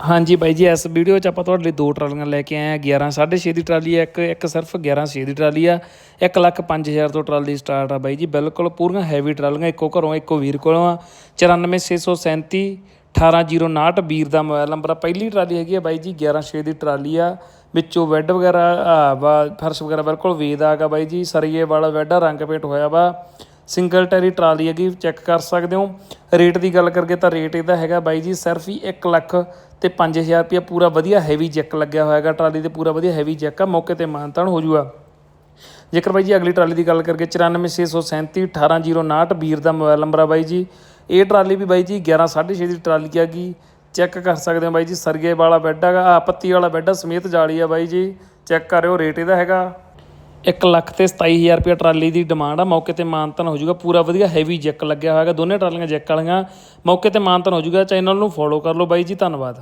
ਹਾਂਜੀ ਬਾਈ ਜੀ, ਇਸ ਵੀਡੀਓ 'ਚ ਆਪਾਂ ਤੁਹਾਡੇ ਲਈ ਦੋ ਟਰਾਲੀਆਂ ਲੈ ਕੇ ਆਏ ਆ 11 6.5 ਦੀ ਟਰਾਲੀ ਆ ਇੱਕ ਇੱਕ ਸਿਰਫ 11 6 ਦੀ ਟਰਾਲੀ ਆ। 1 ਲੱਖ 5000 ਤੋਂ ਟਰਾਲੀ ਸਟਾਰਟ ਆ ਬਾਈ ਜੀ। ਬਿਲਕੁਲ ਪੂਰੀਆਂ ਹੈਵੀ ਟਰਾਲੀਆਂ, ਇੱਕੋ ਘਰੋਂ, ਇੱਕੋ ਵੀਰ ਕੋਲੋਂ ਆ। 94637 18059 ਵੀਰ ਦਾ ਮੋਬਾਈਲ ਨੰਬਰ ਆ। ਪਹਿਲੀ ਟਰਾਲੀ ਹੈਗੀ ਆ ਬਾਈ ਜੀ 11 6 ਦੀ ਟਰਾਲੀ ਆ। ਵਿੱਚੋਂ ਵੈੱਡ ਵਗੈਰਾ, ਆ, ਵਾ, ਫਰਸ਼ ਵਗੈਰਾ ਬਿਲਕੁਲ ਵੇਦ ਆਗਾ ਬਾਈ ਜੀ। ਸਰੀਏ ਵਾਲਾ ਬੈੱਡ ਆ, ਰੰਗ ਪੇਂਟ ਹੋਇਆ ਵਾ। ਸਿੰਗਲ ਟੈਰੀ ਟਰਾਲੀ ਹੈਗੀ, ਚੈੱਕ ਕਰ ਸਕਦੇ ਹੋ। ਰੇਟ ਦੀ ਗੱਲ ਕਰਕੇ ਤਾਂ ਰੇਟ ਇਹਦਾ ਹੈਗਾ ਬਾਈ ਜੀ, ਸਿਰਫ ਹੀ 1 ਲੱਖ ਤੇ 5000 ਰੁਪਇਆ ਪੂਰਾ ਵਧੀਆ ਹੈਵੀ ਜੈਕ ਲੱਗਿਆ ਹੋਇਆ ਹੈਗਾ, ਟਰਾਲੀ ਤੇ ਪੂਰਾ ਵਧੀਆ ਹੈਵੀ ਜੈਕ ਆ, ਮੌਕੇ ਤੇ ਮਾਨਤਾਨ ਹੋ ਜੂਗਾ। ਜੇਕਰ ਬਾਈ ਜੀ ਅਗਲੀ ਟਰਾਲੀ ਦੀ ਗੱਲ ਕਰਕੇ 94637 18059 ਵੀਰ ਦਾ ਮੋਬਾਈਲ ਨੰਬਰ ਆ ਬਾਈ ਜੀ। ਇਹ ਟਰਾਲੀ ਵੀ ਬਾਈ ਜੀ 11 6.5 ਦੀ ਟਰਾਲੀ ਹੈਗੀ ਚੈੱਕ ਕਰ ਸਕਦੇ ਹੋ ਬਾਈ ਜੀ, ਸਰਗੇ ਵਾਲਾ ਬੈੱਡ ਹੈਗਾ ਆ ਪੱਤੀ ਵਾਲਾ ਬੈੱਡ ਆ, ਸਮੇਤ ਜਾਲੀ ਆ ਬਾਈ ਜੀ। ਚੈੱਕ ਕਰਿਓ, ਰੇਟ ਇਹਦਾ ਹੈਗਾ। 1 ਲੱਖ ਤੇ 27000 ਰੁਪਏ ਟਰਾਲੀ ਦੀ ਡਿਮਾਂਡ ਆ। ਮੌਕੇ ਤੇ ਮਾਨਤਨ ਹੋ ਜਾਊਗਾ। ਪੂਰਾ ਵਧੀਆ ਹੈਵੀ ਜੈਕ ਲੱਗਿਆ ਹੋਇਆ ਹੈਗਾ। ਦੋਨੇ ਟਰਾਲੀਆਂ ਜੈਕ ਵਾਲੀਆਂ। ਮੌਕੇ ਤੇ ਮਾਨਤਨ ਹੋ ਜਾਊਗਾ। ਚੈਨਲ ਨੂੰ ਫੋਲੋ ਕਰ ਲਓ ਬਾਈ ਜੀ। ਧੰਨਵਾਦ।